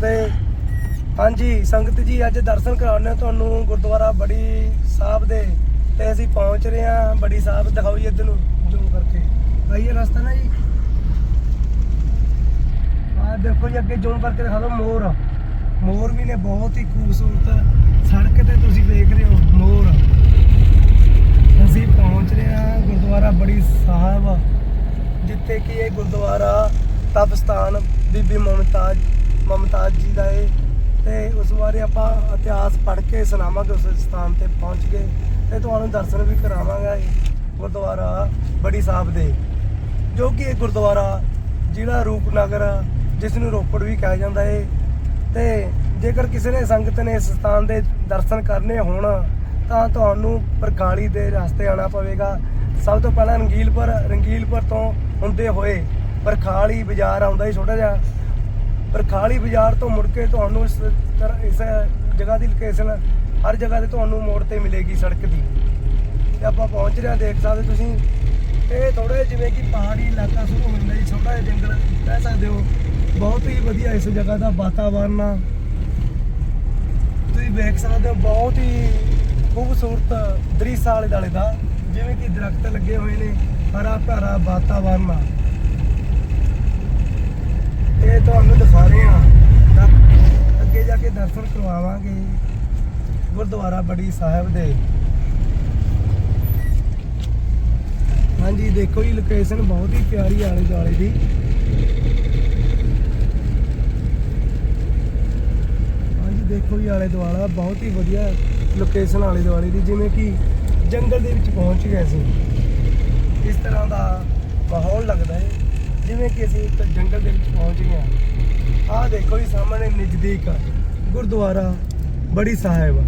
ਫਤਿਹ ਹਾਂਜੀ, ਸੰਗਤ ਜੀ, ਅੱਜ ਦਰਸ਼ਨ ਕਰਾਉਣੇ ਤੁਹਾਨੂੰ ਗੁਰਦੁਆਰਾ ਬੜੀ ਸਾਹਿਬ ਦੇ ਤੇ ਅਸੀਂ ਪਹੁੰਚ ਰਹੇ ਹਾਂ। ਬੜੀ ਸਾਹਿਬ ਦਿਖਾਓ ਜੀ ਇੱਧਰ ਨੂੰ ਜੂਮ ਕਰਕੇ। ਆਈਏ ਰਸਤਾ ਨਾ ਜੀ। ਆ ਦੇਖੋ ਜੀ, ਅੱਗੇ ਜੂਮ ਕਰਕੇ ਦਿਖਾ ਦਿਓ, ਮੋਰ। ਮੋਰ ਵੀ ਨੇ ਬਹੁਤ ਹੀ ਖੂਬਸੂਰਤ ਸੜਕ ਤੇ ਤੁਸੀਂ ਵੇਖ ਰਹੇ ਹੋ, ਮੋਰ। ਅਸੀਂ ਪਹੁੰਚ ਰਹੇ ਹਾਂ ਗੁਰਦੁਆਰਾ ਬੜੀ ਸਾਹਿਬ, ਜਿੱਥੇ ਕਿ ਇਹ ਗੁਰਦੁਆਰਾ ਤਪਸਥਾਨ ਬੀਬੀ ਮਮਤਾਜ ਮਮਤਾਜ ਜੀ ਦਾ ਏ। ਤੇ ਉਸ ਬਾਰੇ ਆਪਾਂ ਇਤਿਹਾਸ ਪੜ੍ਹ ਕੇ ਸੁਣਾਵਾਂਗੇ, ਉਸ ਸਥਾਨ ਤੇ ਪਹੁੰਚ ਕੇ। ਤੇ ਤੁਹਾਨੂੰ ਦਰਸ਼ਨ ਵੀ ਕਰਾਵਾਂਗਾ ਇਹ ਗੁਰਦੁਆਰਾ ਬੜੀ ਸਾਹਿਬ ਦੇ। ਜੋ ਕਿ ਇਹ ਗੁਰਦੁਆਰਾ ਜ਼ਿਲ੍ਹਾ ਰੂਪਨਗਰ, ਜਿਸ ਨੂੰ ਰੋਪੜ ਵੀ ਕਿਹਾ ਜਾਂਦਾ ਏ। ਤੇ ਜੇਕਰ ਕਿਸੇ ਨੇ ਸੰਗਤ ਨੇ ਇਸ ਸਥਾਨ ਦੇ ਦਰਸ਼ਨ ਕਰਨੇ ਹੋਣ, ਤਾਂ ਤੁਹਾਨੂੰ ਪਰਖਾਲੀ ਦੇ ਰਸਤੇ ਆਉਣਾ ਪਵੇਗਾ। ਸਭ ਤੋਂ ਪਹਿਲਾਂ ਰੰਗੀਲਪੁਰ ਰੰਗੀਲਪੁਰ ਤੋਂ ਹੁੰਦੇ ਹੋਏ ਪਰਖਾਲੀ ਬਾਜ਼ਾਰ ਆਉਂਦਾ ਹੀ ਛੋਟਾ ਜਿਹਾ। ਪਰਖਾਲੀ ਬਾਜ਼ਾਰ ਤੋਂ ਮੁੜ ਕੇ ਤੁਹਾਨੂੰ ਇਸ ਤਰ੍ਹਾਂ ਇਸ ਜਗ੍ਹਾ ਦੀ ਲੋਕੇਸ਼ਨ ਹਰ ਜਗ੍ਹਾ ਤੇ ਤੁਹਾਨੂੰ ਮੋੜ ਤੇ ਮਿਲੇਗੀ ਸੜਕ ਦੀ। ਤੇ ਆਪਾਂ ਪਹੁੰਚ ਰਹੇ ਹਾਂ, ਦੇਖ ਸਕਦੇ ਤੁਸੀਂ। ਇਹ ਥੋੜੇ ਜਿਵੇਂ ਕਿ ਪਹਾੜੀ ਇਲਾਕਾ ਸ਼ੁਰੂ ਹੁੰਦਾ ਜੀ ਛੋਟਾ ਜਿਹਾ ਜੰਗਲ ਕਹਿ ਸਕਦੇ ਹੋ। ਬਹੁਤ ਹੀ ਵਧੀਆ ਇਸ ਜਗ੍ਹਾ ਦਾ ਵਾਤਾਵਰਨ ਆ। ਤੁਸੀਂ ਵੇਖ ਸਕਦੇ ਹੋ, ਬਹੁਤ ਹੀ ਖੂਬਸੂਰਤ ਦ੍ਰਿਸ਼ ਆਲੇ ਦੁਆਲੇ ਦਾ। ਜਿਵੇਂ ਕਿ ਦਰਖਤ ਲੱਗੇ ਹੋਏ ਨੇ ਹਰਾ ਭਰਾ ਵਾਤਾਵਰਨ ਆ। ਇਹ ਤੁਹਾਨੂੰ ਅੱਗੇ ਦਰਸ਼ਨ ਕਰਵਾਵਾਂਗੇ। ਗੁਰਦੁਆਰਾ ਬੜੀ ਸਾਹਿਬ ਦੇ। ਹਾਂਜੀ, ਦੇਖੋ ਜੀ ਲੋਕੇਸ਼ਨ ਬਹੁਤ ਹੀ ਪਿਆਰੀ ਆਲੇ ਦੁਆਲੇ ਦੀ। ਹਾਂਜੀ, ਦੇਖੋ ਜੀ, ਆਲੇ ਦੁਆਲਾ ਬਹੁਤ ਹੀ ਵਧੀਆ ਲੋਕੇਸ਼ਨ ਆਲੇ ਦੁਆਲੇ ਦੀ, ਜਿਵੇਂ ਕਿ ਜੰਗਲ ਦੇ ਵਿੱਚ ਪਹੁੰਚ ਗਏ ਸੀ। ਇਸ ਤਰ੍ਹਾਂ ਦਾ ਮਾਹੌਲ ਲੱਗਦਾ ਹੈ, ਜਿਵੇਂ ਕਿ ਅਸੀਂ ਇੱਕ ਜੰਗਲ ਦੇ ਵਿੱਚ ਪਹੁੰਚ ਗਏ ਹਾਂ। ਆਹ ਦੇਖੋ ਜੀ, ਸਾਹਮਣੇ ਨਜ਼ਦੀਕ। ਗੁਰਦੁਆਰਾ ਬੜੀ ਸਾਹਿਬ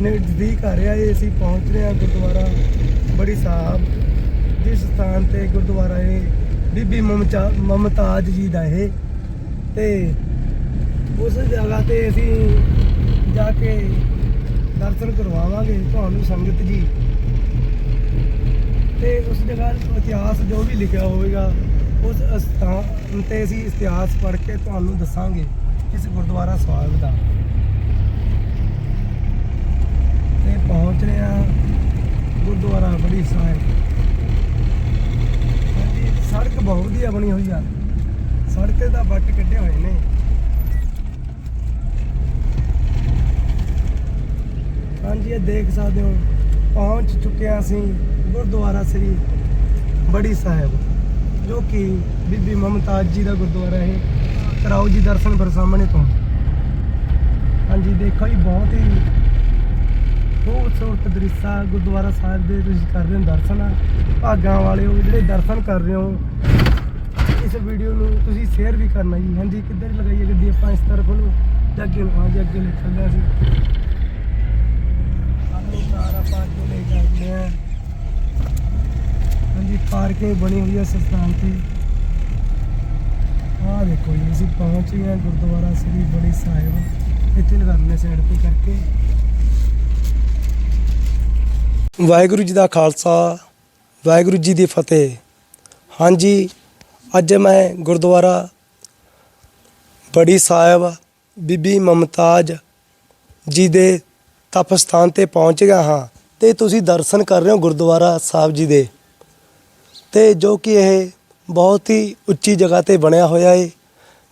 ਨਜ਼ਦੀਕ ਆ ਰਿਹਾ ਹੈ ਅਸੀਂ ਪਹੁੰਚ ਰਹੇ ਹਾਂ ਗੁਰਦੁਆਰਾ ਬੜੀ ਸਾਹਿਬ। ਜਿਸ ਸਥਾਨ ਤੇ ਗੁਰਦੁਆਰਾ ਏ ਬੀਬੀ ਮਮਤਾ, ਮਮਤਾਜ ਜੀ ਦਾ ਇਹ। ਤੇ ਉਸ ਜਗ੍ਹਾ ਤੇ ਅਸੀਂ ਜਾ ਕੇ ਦਰਸ਼ਨ ਕਰਵਾਵਾਂਗੇ ਤੁਹਾਨੂੰ ਸੰਗਤ ਜੀ। ਤੇ ਉਸ ਜਗ੍ਹਾ ਦਾ ਇਤਿਹਾਸ ਜੋ ਵੀ ਲਿਖਿਆ ਹੋਵੇਗਾ, ਉਸ ਸਥਾਨ ਤੇ ਅਸੀਂ ਇਤਿਹਾਸ ਪੜ੍ਹ ਕੇ ਤੁਹਾਨੂੰ ਦੱਸਾਂਗੇ। ਇਸ ਗੁਰਦੁਆਰਾ ਸਾਹਿਬ ਦਾ ਤੇ ਪਹੁੰਚ ਰਹੇ ਹਾਂ ਗੁਰਦੁਆਰਾ ਬੜੀ ਸਾਹਿਬ। ਹਾਂਜੀ, ਸੜਕ ਬਹੁਤ ਵਧੀਆ ਬਣੀ ਹੋਈ ਆ। ਸੜਕ ਤੇ ਤਾਂ ਵੱਟ ਕੱਢੇ ਹੋਏ ਨੇ। ਹਾਂਜੀ, ਇਹ ਦੇਖ ਸਕਦੇ ਹੋ, ਪਹੁੰਚ ਚੁੱਕੇ ਹਾਂ ਅਸੀਂ ਗੁਰਦੁਆਰਾ ਸ੍ਰੀ ਬੜੀ ਸਾਹਿਬ, ਜੋ ਕਿ ਬੀਬੀ ਮਮਤਾਜ ਜੀ ਦਾ ਗੁਰਦੁਆਰਾ ਹੈ। ਕਰਾਓ ਜੀ ਦਰਸ਼ਨ ਫਿਰ ਸਾਹਮਣੇ ਤੋਂ। ਹਾਂਜੀ, ਦੇਖੋ ਜੀ, ਬਹੁਤ ਹੀ ਖੂਬਸੂਰਤ ਦ੍ਰਿਸ਼ਾ ਗੁਰਦੁਆਰਾ ਸਾਹਿਬ ਦੇ ਤੁਸੀਂ ਕਰ ਰਹੇ ਹੋ ਦਰਸ਼ਨ। ਭਾਗਾਂ ਵਾਲਿਓ ਜਿਹੜੇ ਦਰਸ਼ਨ ਕਰ ਰਹੇ ਹੋ, ਇਸ ਵੀਡੀਓ ਨੂੰ ਤੁਸੀਂ ਸ਼ੇਅਰ ਵੀ ਕਰਨਾ ਜੀ। ਹਾਂਜੀ, ਕਿੱਧਰ ਲਗਾਈਏ ਗੱਡੀ ਆਪਾਂ ਇਸ ਤਰਫ ਨੂੰ? ਅੱਗੇ ਨੂੰ, ਹਾਂਜੀ, ਅੱਗੇ ਲੈ ਚੱਲਦੇ ਹਾਂ ਅਸੀਂ। ਆਪਣੀ ਕਾਰ ਆਪਾਂ ਅੱਗੇ ਲੈ ਜਾਂਦੇ ਹਾਂ। ਹਾਂਜੀ, ਪਾਰਕਿੰਗ ਬਣੀ ਹੋਈ ਹੈ ਇਸ ਤੇ। ਆਹ ਦੇਖੋ ਜੀ, ਅਸੀਂ ਪਹੁੰਚ ਗਏ ਹਾਂ ਗੁਰਦੁਆਰਾ ਸ੍ਰੀ ਬੜੀ ਸਾਹਿਬ। ਇੱਥੇ ਲਗਾਉਂਦੇ ਸਾਈਡ ਤੇ ਕਰਕੇ। ਵਾਹਿਗੁਰੂ ਜੀ ਦਾ ਖਾਲਸਾ, ਵਾਹਿਗੁਰੂ ਜੀ ਦੀ ਫਤਿਹ। ਹਾਂਜੀ, ਅੱਜ ਮੈਂ ਗੁਰਦੁਆਰਾ ਬੜੀ ਸਾਹਿਬ ਬੀਬੀ ਮਮਤਾਜ ਜੀ ਦੇ ਤਪਸਥਾਨ ਤੇ ਪਹੁੰਚ ਗਿਆ ਹਾਂ ਤੇ ਤੁਸੀਂ ਦਰਸ਼ਨ ਕਰ ਰਹੇ ਹੋ ਗੁਰਦੁਆਰਾ ਸਾਹਿਬ ਜੀ ਦੇ। ਤੇ ਜੋ ਕਿ ਇਹ ਬਹੁਤ ਹੀ ਉੱਚੀ ਜਗ੍ਹਾ ਤੇ ਬਣਿਆ ਹੋਇਆ ਏ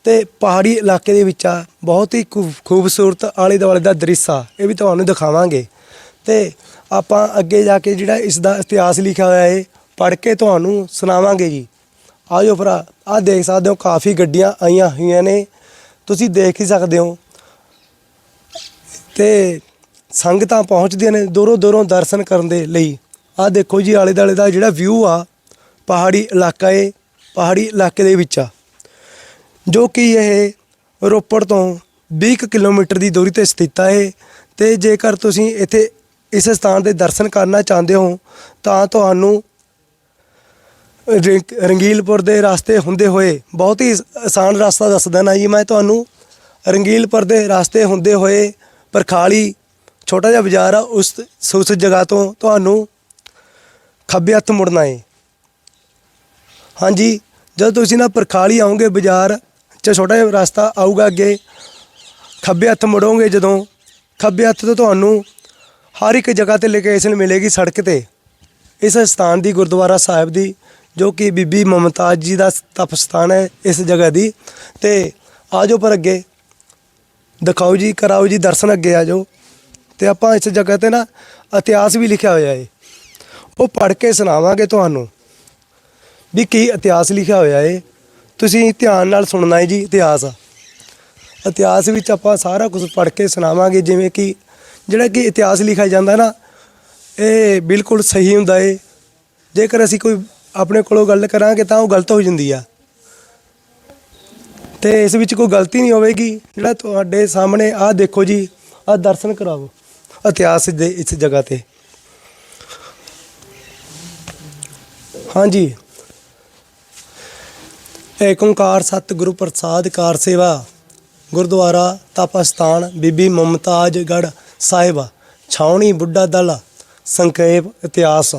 ਤੇ ਪਹਾੜੀ ਇਲਾਕੇ ਦੇ ਵਿੱਚ ਆ, ਬਹੁਤ ਹੀ ਖੂਬ- ਖੂਬਸੂਰਤ ਆਲੇ ਦੁਆਲੇ ਦਾ ਦ੍ਰਿਸ਼ ਆ, ਇਹ ਵੀ ਤੁਹਾਨੂੰ ਦਿਖਾਵਾਂਗੇ। ਤੇ ਆਪਾਂ ਅੱਗੇ ਜਾ ਕੇ ਜਿਹੜਾ ਇਸ ਦਾ ਇਤਿਹਾਸ ਲਿਖਿਆ ਹੋਇਆ ਏ, ਪੜ੍ਹ ਕੇ ਤੁਹਾਨੂੰ ਸੁਣਾਵਾਂਗੇ ਜੀ। ਆਜੋ ਭਰਾ, ਆਹ ਦੇਖ ਸਕਦੇ ਹੋ ਕਾਫੀ ਗੱਡੀਆਂ ਆਈਆਂ ਹੋਈਆਂ ਨੇ, ਤੁਸੀਂ ਦੇਖ ਹੀ ਸਕਦੇ ਹੋ। ਤੇ ਸੰਗਤਾਂ ਪਹੁੰਚਦੀਆਂ ਨੇ ਦੂਰੋਂ ਦੂਰੋਂ ਦਰਸ਼ਨ ਕਰਨ ਦੇ ਲਈ। ਆਹ ਦੇਖੋ ਜੀ ਆਲੇ ਦੁਆਲੇ ਦਾ ਜਿਹੜਾ ਵਿਊ ਆ, ਪਹਾੜੀ ਇਲਾਕਾ ਏ ਪਹਾੜੀ ਇਲਾਕੇ ਦੇ ਵਿੱਚ ਆ, ਜੋ ਕਿ ਇਹ ਰੋਪੜ ਤੋਂ 20 ਕੁ ਕਿਲੋਮੀਟਰ ਦੀ ਦੂਰੀ ਤੇ ਸਥਿਤ ਹੈ ਤੇ ਜੇਕਰ ਤੁਸੀਂ ਇੱਥੇ ਇਸ ਸਥਾਨ ਦੇ ਦਰਸ਼ਨ ਕਰਨਾ ਚਾਹੁੰਦੇ ਹੋ, ਤਾਂ ਤੁਹਾਨੂੰ ਰੰਗੀਲਪੁਰ ਦੇ ਰਸਤੇ ਹੁੰਦੇ ਹੋਏ ਬਹੁਤ ਹੀ ਆਸਾਨ ਰਸਤਾ ਦੱਸ ਦੇਣਾ ਜੀ ਮੈਂ ਤੁਹਾਨੂੰ। ਰੰਗੀਲਪੁਰ ਦੇ ਰਸਤੇ ਹੁੰਦੇ ਹੋਏ ਪਰਖਾਲੀ ਛੋਟਾ ਜਿਹਾ ਬਾਜ਼ਾਰ ਆ, ਉਸ ਉਸ ਜਗ੍ਹਾ ਤੋਂ ਤੁਹਾਨੂੰ ਖੱਬੇ ਹੱਥ ਮੁੜਨਾ ਹੈ ਹਾਂਜੀ, ਜਦੋਂ ਤੁਸੀਂ ਨਾ ਪਰਖਾਲੀ ਆਓਗੇ ਬਾਜ਼ਾਰ ਚ ਛੋਟਾ ਜਿਹਾ ਰਸਤਾ ਆਊਗਾ ਅੱਗੇ, ਖੱਬੇ ਹੱਥ ਮੁੜੋਗੇ ਜਦੋਂ, ਖੱਬੇ ਹੱਥ ਤੋਂ ਤੁਹਾਨੂੰ ਹਰ ਇੱਕ ਜਗ੍ਹਾ ਤੇ ਲੋਕੇਸ਼ਨ ਮਿਲੇਗੀ ਸੜਕ ਤੇ। ਇਸ ਸਥਾਨ ਦੀ ਗੁਰਦੁਆਰਾ ਸਾਹਿਬ ਦੀ, ਜੋ ਕਿ ਬੀਬੀ ਮਮਤਾਜ ਜੀ ਦਾ ਤਪ ਸਥਾਨ ਹੈ ਇਸ ਜਗ੍ਹਾ ਦੀ। ਤੇ ਆਜੋ ਪਰ ਅੱਗੇ, ਦਿਖਾਓ ਜੀ, ਕਰਾਓ ਜੀ ਦਰਸ਼ਨ ਅੱਗੇ ਆਜੋ। ਤੇ ਆਪਾਂ ਇਸ ਜਗ੍ਹਾ ਤੇ ਨਾ ਇਤਿਹਾਸ ਵੀ ਲਿਖਿਆ ਹੋਇਆ ਹੈ ਉਹ ਪੜ੍ਹ ਕੇ ਸੁਣਾਵਾਂਗੇ ਤੁਹਾਨੂੰ। ਵੀ ਕੀ ਇਤਿਹਾਸ ਲਿਖਿਆ ਹੋਇਆ ਹੈ ਤੁਸੀਂ ਧਿਆਨ ਨਾਲ ਸੁਣਨਾ ਹੈ ਜੀ ਇਤਿਹਾਸ। ਇਤਿਹਾਸ ਵਿੱਚ ਆਪਾਂ ਸਾਰਾ ਕੁਝ ਪੜ੍ਹ ਕੇ ਸੁਣਾਵਾਂਗੇ, ਜਿਵੇਂ ਕਿ ਜਿਹੜਾ ਕਿ ਇਤਿਹਾਸ ਲਿਖਿਆ ਜਾਂਦਾ ਨਾ, ਇਹ ਬਿਲਕੁਲ ਸਹੀ ਹੁੰਦਾ ਏ। ਜੇਕਰ ਅਸੀਂ ਕੋਈ ਆਪਣੇ ਕੋਲੋਂ ਗੱਲ ਕਰਾਂਗੇ ਤਾਂ ਉਹ ਗਲਤ ਹੋ ਜਾਂਦੀ ਆ। ਤੇ ਇਸ ਵਿੱਚ ਕੋਈ ਗਲਤੀ ਨਹੀਂ ਹੋਵੇਗੀ। ਜਿਹੜਾ ਤੁਹਾਡੇ ਸਾਹਮਣੇ ਆਹ ਦੇਖੋ ਜੀ, ਆਹ ਦਰਸ਼ਨ ਕਰਾਓ, ਇਤਿਹਾਸ ਦੇ ਇਸ ਜਗ੍ਹਾ ਤੇ। ਹਾਂਜੀ। ਏਕ ਓੰਕਾਰ ਸਤਿਗੁਰੂ ਪ੍ਰਸਾਦ ਕਾਰ ਸੇਵਾ। ਗੁਰਦੁਆਰਾ ਤਪ ਸਥਾਨ ਬੀਬੀ ਮਮਤਾਜਗੜ ਸਾਹਿਬ, ਛਾਉਣੀ ਬੁੱਢਾ ਦਲ, ਸੰਖੇਪ ਇਤਿਹਾਸ।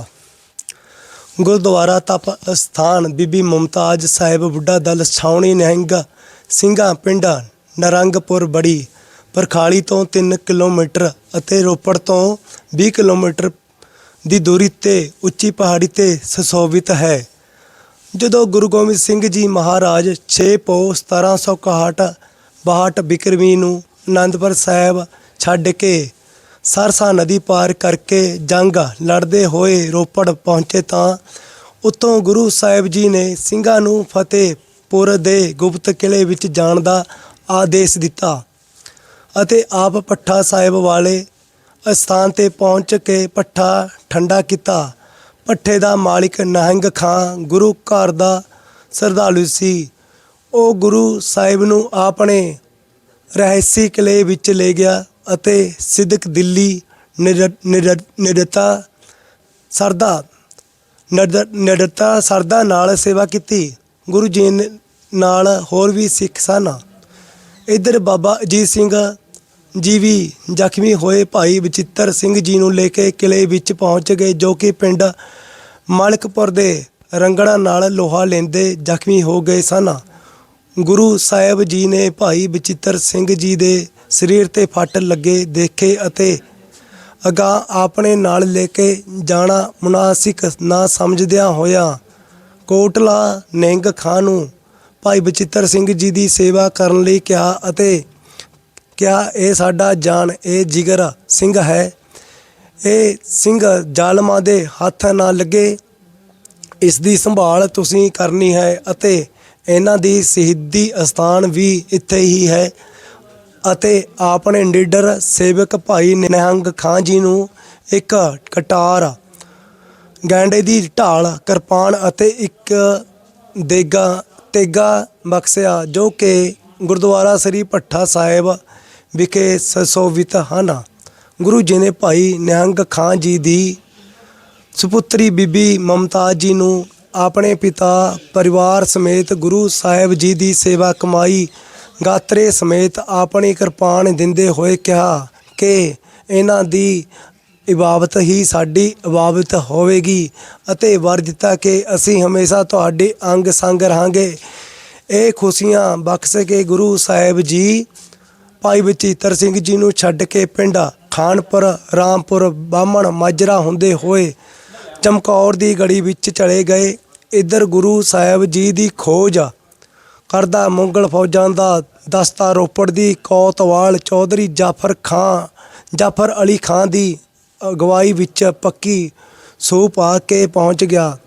ਗੁਰਦੁਆਰਾ ਤਪ ਸਥਾਨ ਬੀਬੀ ਮੁਮਤਾਜ ਸਾਹਿਬ ਬੁੱਢਾ ਦਲ, ਛਾਉਣੀ ਨਹਿੰਗਾ ਸਿੰਘਾਂ ਪਿੰਡ ਨਰੰਗਪੁਰ ਬੜੀ, ਪਰਖਾਲੀ ਤੋਂ 3 ਕਿਲੋਮੀਟਰ ਅਤੇ ਰੋਪੜ ਤੋਂ 20 ਕਿਲੋਮੀਟਰ ਦੀ ਦੂਰੀ ਤੇ ਉੱਚੀ ਪਹਾੜੀ ਤੇ ਸੁਸ਼ੋਭਿਤ ਹੈ। ਜਦੋਂ ਗੁਰੂ ਗੋਬਿੰਦ ਸਿੰਘ ਜੀ ਮਹਾਰਾਜ 6 ਪੋ 1761 62 ਬਿਕਰਮੀ ਨੂੰ ਅਨੰਦਪੁਰ ਸਾਹਿਬ ਛੱਡ ਕੇ ਸਰਸਾ ਨਦੀ ਪਾਰ ਕਰਕੇ ਜੰਗ ਲੜਦੇ ਹੋਏ ਰੋਪੜ ਪਹੁੰਚੇ ਤਾਂ ਉੱਤੋਂ ਗੁਰੂ ਸਾਹਿਬ ਜੀ ਨੇ ਸਿੰਘਾਂ ਨੂੰ ਫਤਿਹਪੁਰ ਦੇ ਗੁਪਤ ਕਿਲੇ ਵਿੱਚ ਜਾਣ ਦਾ ਆਦੇਸ਼ ਦਿੱਤਾ ਅਤੇ ਆਪ ਪੱਠਾ ਸਾਹਿਬ ਵਾਲੇ ਸਥਾਨ ਤੇ ਪਹੁੰਚ ਕੇ ਪੱਠਾ ਠੰਡਾ ਕੀਤਾ। ਪੱਠੇ ਦਾ ਮਾਲਿਕ ਨਹੰਗ ਖਾਂ, ਗੁਰੂ ਘਰ ਦਾ ਸਰਦਾਲੂ ਸੀ। ਉਹ ਗੁਰੂ ਸਾਹਿਬ ਨੂੰ ਆਪਣੇ ਰਹਿਸੀ ਕਿਲੇ ਵਿੱਚ ਲੈ ਗਿਆ ਅਤੇ ਸਿੱਧਕ ਦਿੱਲੀ ਨਿਰ- ਨਿਰ- ਨਿਰਤਾ ਸਰਦਾ ਨਿਰ- ਨਿਰਤਾ ਸਰਦਾ ਨਾਲ ਸੇਵਾ ਕੀਤੀ। ਗੁਰੂ ਜੀ ਨਾਲ ਹੋਰ ਵੀ ਸਿੱਖ ਸਨ। ਇੱਧਰ ਬਾਬਾ ਅਜੀਤ ਸਿੰਘ ਜੀ ਵੀ ਜ਼ਖਮੀ ਹੋਏ ਭਾਈ ਬਚਿੱਤਰ ਸਿੰਘ ਜੀ ਨੂੰ ਲੈ ਕੇ ਕਿਲੇ ਵਿੱਚ ਪਹੁੰਚ ਗਏ, ਜੋ ਕਿ ਪਿੰਡ ਮਾਲਕਪੁਰ ਦੇ ਰੰਗੜਾ ਨਾਲ ਲੋਹਾ ਲੈਂਦੇ ਜ਼ਖਮੀ ਹੋ ਗਏ ਸਨ। ਗੁਰੂ ਸਾਹਿਬ ਜੀ ਨੇ ਭਾਈ ਬਚਿੱਤਰ ਸਿੰਘ ਜੀ ਦੇ ਸਰੀਰ ਤੇ ਫੱਟ ਲੱਗੇ ਦੇਖੇ ਅਤੇ ਅਗਾ ਆਪਣੇ ਨਾਲ ਲੈ ਕੇ ਜਾਣਾ ਮੁਨਾਸਿਕ ਨਾ ਸਮਝਦਿਆਂ ਹੋਇਆ ਕੋਟਲਾ ਨਿੰਗ ਖਾਂ ਨੂੰ ਭਾਈ ਬਚਿੱਤਰ ਸਿੰਘ ਜੀ ਦੀ ਸੇਵਾ ਕਰਨ ਲਈ ਕਿਹਾ ਅਤੇ ਕਿਹਾ ਇਹ ਸਾਡਾ ਜਾਨ, ਇਹ ਜਿਗਰ ਸਿੰਘ ਹੈ? ਇਹ ਸਿੰਘ ਜ਼ਾਲਮਾਂ ਦੇ ਹੱਥ ਨਾ ਲੱਗੇ। ਇਸ ਦੀ ਸੰਭਾਲ ਤੁਸੀਂ ਕਰਨੀ ਹੈ ਅਤੇ ਇਹਨਾਂ ਦੀ ਸ਼ਹੀਦੀ ਅਸਥਾਨ ਵੀ ਇੱਥੇ ਹੀ ਹੈ ਅਤੇ ਆਪਣੇ ਲੀਡਰ ਸੇਵਕ ਭਾਈ ਨਿਹੰਗ ਖਾਂ ਜੀ ਨੂੰ ਇੱਕ ਕਟਾਰ, ਗੈਂਡੇ ਦੀ ਢਾਲ, ਕਿਰਪਾਨ ਅਤੇ ਇੱਕ ਦੇਗਾ ਤੇਗਾ ਬਖਸ਼ਿਆ, ਜੋ ਕਿ ਗੁਰਦੁਆਰਾ ਸ੍ਰੀ ਭੱਠਾ ਸਾਹਿਬ ਵਿਖੇ ਸੁਸ਼ੋਭਿਤ ਹਨ। ਗੁਰੂ ਜੀ ਨੇ ਭਾਈ ਨਿਹੰਗ ਖਾਂ ਜੀ ਦੀ ਸੁਪੁੱਤਰੀ ਬੀਬੀ ਮਮਤਾਜ ਜੀ ਨੂੰ ਆਪਣੇ ਪਿਤਾ, ਪਰਿਵਾਰ ਸਮੇਤ ਗੁਰੂ ਸਾਹਿਬ ਜੀ ਦੀ ਸੇਵਾ ਕਮਾਈ, ਗਾਤਰੇ ਸਮੇਤ ਆਪਣੀ ਕਿਰਪਾਨ ਦਿੰਦੇ ਹੋਏ ਕਿਹਾ ਕਿ ਇਹਨਾਂ ਦੀ ਇਬਾਦਤ ਹੀ ਸਾਡੀ ਇਬਾਦਤ ਹੋਵੇਗੀ ਅਤੇ ਵਰ ਦਿੱਤਾ ਕਿ ਅਸੀਂ ਹਮੇਸ਼ਾ ਤੁਹਾਡੇ ਅੰਗ ਸੰਗ ਰਹਾਂਗੇ। ਇਹ ਖੁਸ਼ੀਆਂ ਬਖਸ਼ ਕੇ ਗੁਰੂ ਸਾਹਿਬ ਜੀ ਭਾਈ ਬਚਿੱਤਰ ਸਿੰਘ ਜੀ ਨੂੰ ਛੱਡ ਕੇ ਪਿੰਡ ਖਾਨਪੁਰ, ਰਾਮਪੁਰ, ਬਾਹਮਣ ਮਾਜਰਾ ਹੁੰਦੇ ਹੋਏ ਚਮਕੌਰ ਦੀ ਗੜੀ ਵਿੱਚ ਚਲੇ ਗਏ। ਇੱਧਰ ਗੁਰੂ ਸਾਹਿਬ ਜੀ ਦੀ ਖੋਜ ਕਰਦਾ ਮੁਗਲ ਫੌਜਾਂ ਦਾ ਦਸਤਾ ਰੋਪੜ ਦੀ ਕੌਤਵਾਲ ਚੌਧਰੀ ਜਾਫਰ ਖਾਂ ਜਾਫਰ ਅਲੀ ਖਾਂ ਦੀ ਅਗਵਾਈ ਵਿੱਚ ਪੱਕੀ ਸੂਹ ਪਾ ਕੇ ਪਹੁੰਚ ਗਿਆ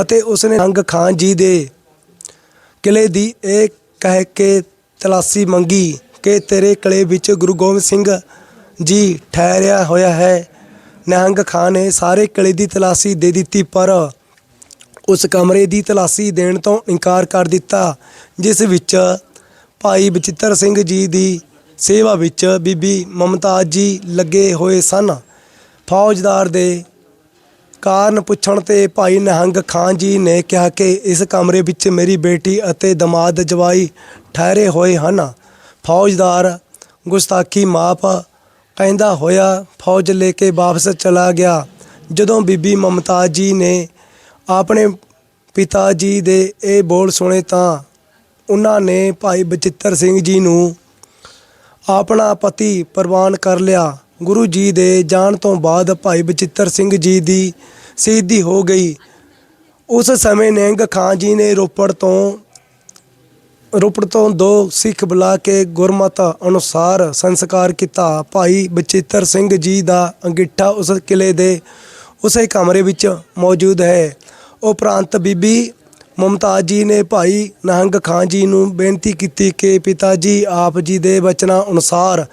ਅਤੇ ਉਸਨੇ ਅੰਗ ਖਾਨ ਜੀ ਦੇ ਕਿਲੇ ਦੀ ਇਹ ਕਹਿ ਕੇ ਤਲਾਸੀ ਮੰਗੀ। ਕਿ ਤੇਰੇ ਕਿਲੇ ਵਿੱਚ ਗੁਰੂ ਗੋਬਿੰਦ ਸਿੰਘ ਜੀ ਠਹਿਰਿਆ ਹੋਇਆ ਹੈ। ਨਿਹੰਗ ਖਾਨ ਨੇ ਸਾਰੇ ਕਿਲੇ ਦੀ ਤਲਾਸੀ ਦੇ ਦਿੱਤੀ, ਪਰ ਉਸ ਕਮਰੇ ਦੀ ਤਲਾਸੀ ਦੇਣ ਤੋਂ ਇਨਕਾਰ ਕਰ ਦਿੱਤਾ, ਜਿਸ ਵਿੱਚ ਭਾਈ ਬਚਿੱਤਰ ਸਿੰਘ ਜੀ ਦੀ ਸੇਵਾ ਵਿੱਚ ਬੀਬੀ ਮਮਤਾਜ ਜੀ ਲੱਗੇ ਹੋਏ ਸਨ। ਫੌਜਦਾਰ ਦੇ ਕਾਰਨ ਪੁੱਛਣ ਤੇ ਭਾਈ ਨਿਹੰਗ ਖਾਨ ਜੀ ਨੇ ਕਿਹਾ ਕਿ ਇਸ ਕਮਰੇ ਵਿੱਚ ਮੇਰੀ ਬੇਟੀ ਅਤੇ ਦਮਾਦ ਜਵਾਈ ਠਹਿਰੇ ਹੋਏ ਹਨ। ਫੌਜਦਾਰ ਗੁਸਤਾਖੀ ਮਾਪ ਕਹਿੰਦਾ ਹੋਇਆ, ਫੌਜ ਲੈ ਕੇ ਵਾਪਸ ਚਲਾ ਗਿਆ। ਜਦੋਂ ਬੀਬੀ ਮਮਤਾਜ ਜੀ ਨੇ ਆਪਣੇ ਪਿਤਾ ਜੀ ਦੇ ਇਹ ਬੋਲ ਸੁਣੇ ਤਾਂ ਉਹਨਾਂ ਨੇ ਭਾਈ ਬਚਿੱਤਰ ਸਿੰਘ ਜੀ ਨੂੰ ਆਪਣਾ ਪਤੀ ਪ੍ਰਵਾਨ ਕਰ ਲਿਆ। ਗੁਰੂ ਜੀ ਦੇ ਜਾਣ ਤੋਂ ਬਾਅਦ ਭਾਈ ਬਚਿੱਤਰ ਸਿੰਘ ਜੀ ਦੀ ਸ਼ਹੀਦੀ ਹੋ ਗਈ। ਉਸ ਸਮੇਂ ਨਿਹੰਗ ਖਾਂ ਜੀ ਨੇ ਰੋਪੜ ਤੋਂ ਰੋਪੜ ਤੋਂ ਦੋ ਸਿੱਖ ਬੁਲਾ ਕੇ ਗੁਰਮਤ ਅਨੁਸਾਰ ਸੰਸਕਾਰ ਕੀਤਾ। ਭਾਈ ਬਚਿੱਤਰ ਸਿੰਘ ਜੀ ਦਾ ਅੰਗਿੱਠਾ ਉਸ ਕਿਲੇ ਦੇ ਉਸੇ ਕਮਰੇ ਵਿੱਚ ਮੌਜੂਦ ਹੈ। ਉਪਰੰਤ ਬੀਬੀ ਮੁਮਤਾਜ਼ ਜੀ ਨੇ ਭਾਈ ਨਹੰਗ ਖਾਂ ਜੀ ਨੂੰ ਬੇਨਤੀ ਕੀਤੀ ਕਿ ਪਿਤਾ ਜੀ, ਆਪ ਜੀ ਦੇ ਬਚਨਾਂ ਅਨੁਸਾਰ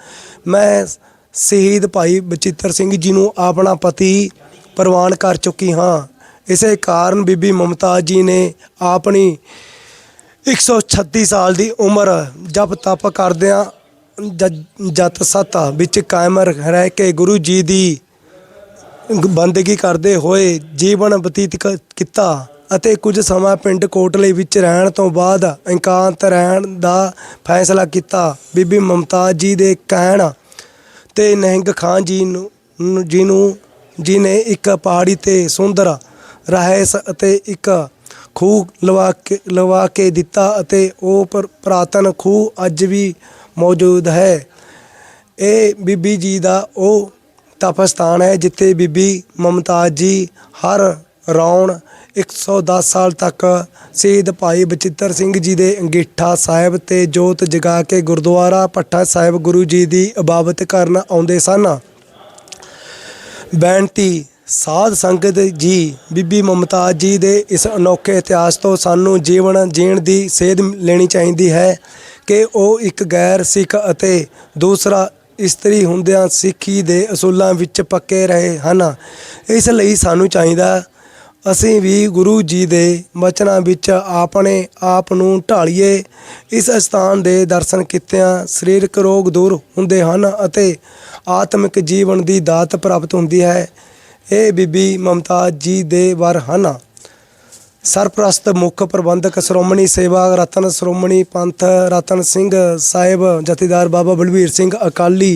ਮੈਂ ਸ਼ਹੀਦ ਭਾਈ ਬਚਿੱਤਰ ਸਿੰਘ ਜੀ ਨੂੰ ਆਪਣਾ ਪਤੀ ਪ੍ਰਵਾਨ ਕਰ ਚੁੱਕੀ ਹਾਂ। ਇਸੇ ਕਾਰਨ ਬੀਬੀ ਮੁਮਤਾਜ਼ ਜੀ ਨੇ ਆਪਣੀ 136 ਸਾਲ ਦੀ ਉਮਰ ਜਪ ਤਪ ਕਰਦਿਆਂ ਜ- ਜਤ ਸਤ ਵਿੱਚ ਕਾਇਮ ਰਹਿ ਕੇ ਗੁਰੂ ਜੀ ਦੀ ਬੰਦਗੀ ਕਰਦੇ ਹੋਏ ਜੀਵਨ ਬਤੀਤ ਕ- ਕੀਤਾ ਅਤੇ ਕੁਝ ਸਮਾਂ ਪਿੰਡ ਕੋਟਲੇ ਵਿੱਚ ਰਹਿਣ ਤੋਂ ਬਾਅਦ ਇਕਾਂਤ ਰਹਿਣ ਦਾ ਫੈਸਲਾ ਕੀਤਾ। ਬੀਬੀ ਮੁਮਤਾਜ਼ ਜੀ ਦੇ ਕਹਿਣ ਤੇ ਨਿਹੰਗ ਖਾਨ ਜੀ ਨੂੰ, ਨੂੰ- ਜੀ ਨੂੰ, ਜੀ ਨੇ ਇੱਕ ਪਹਾੜੀ ਤੇ ਸੁੰਦਰ ਰਹਿਸ ਅਤੇ ਇੱਕ ਖੂਹ ਲਵਾ ਕੇ ਲਵਾ ਕੇ ਦਿੱਤਾ ਅਤੇ ਉਹ ਪਰ- ਪੁਰਾਤਨ ਖੂਹ ਅੱਜ ਵੀ ਮੌਜੂਦ ਹੈ। ਇਹ ਬੀਬੀ ਜੀ ਦਾ ਉਹ ਤਪਸਥਾਨ ਹੈ ਜਿੱਥੇ ਬੀਬੀ ਮਮਤਾਜ਼ ਜੀ ਹਰ ਰੌਣ 110 ਸਾਲ ਤੱਕ ਸ਼ਹੀਦ ਭਾਈ ਬਚਿੱਤਰ ਸਿੰਘ ਜੀ ਦੇ ਅੰਗੀਠਾ ਸਾਹਿਬ ਤੇ ਜੋਤ ਜਗਾ ਕੇ ਗੁਰਦੁਆਰਾ ਪੱਠਾ ਸਾਹਿਬ ਗੁਰੂ ਜੀ ਦੀ ਇਬਾਦਤ ਕਰਨ ਆਉਂਦੇ ਸਨ। ਬੇਨਤੀ ਸਾਧ ਸੰਗਤ ਜੀ, ਬੀਬੀ ਮਮਤਾਜ਼ ਜੀ ਦੇ ਇਸ ਅਨੋਖੇ ਇਤਿਹਾਸ ਤੋਂ ਸਾਨੂੰ ਜੀਵਨ ਜੀਣ ਦੀ ਸੇਧ ਲੈਣੀ ਚਾਹੀਦੀ ਹੈ ਕਿ ਉਹ ਇੱਕ ਗੈਰ ਸਿੱਖ ਅਤੇ ਦੂਸਰਾ ਇਸਤਰੀ ਹੁੰਦਿਆਂ ਸਿੱਖੀ ਦੇ ਅਸੂਲਾਂ ਵਿੱਚ ਪੱਕੇ ਰਹੇ ਹਨ। ਇਸ ਲਈ ਸਾਨੂੰ ਚਾਹੀਦਾ ਅਸੀਂ ਵੀ ਗੁਰੂ ਜੀ ਦੇ ਵਚਨਾਂ ਵਿੱਚ ਆਪਣੇ ਆਪ ਨੂੰ ਢਾਲੀਏ। ਇਸ ਸਥਾਨ ਦੇ ਦਰਸ਼ਨ ਕੀਤਿਆਂ ਸਰੀਰਕ ਰੋਗ ਦੂਰ ਹੁੰਦੇ ਹਨ ਅਤੇ ਆਤਮਿਕ ਜੀਵਨ ਦੀ ਦਾਤ ਪ੍ਰਾਪਤ ਹੁੰਦੀ ਹੈ। ਇਹ ਬੀਬੀ ਮਮਤਾਜ਼ ਜੀ ਦੇ ਵਰ ਹਨ। ਸਰਪ੍ਰਸਤ ਮੁੱਖ ਪ੍ਰਬੰਧਕ ਸ਼੍ਰੋਮਣੀ ਸੇਵਾ ਰਤਨ ਸ਼੍ਰੋਮਣੀ ਪੰਥ ਰਤਨ ਸਿੰਘ ਸਾਹਿਬ, ਜਥੇਦਾਰ ਬਾਬਾ ਬਲਵੀਰ ਸਿੰਘ ਅਕਾਲੀ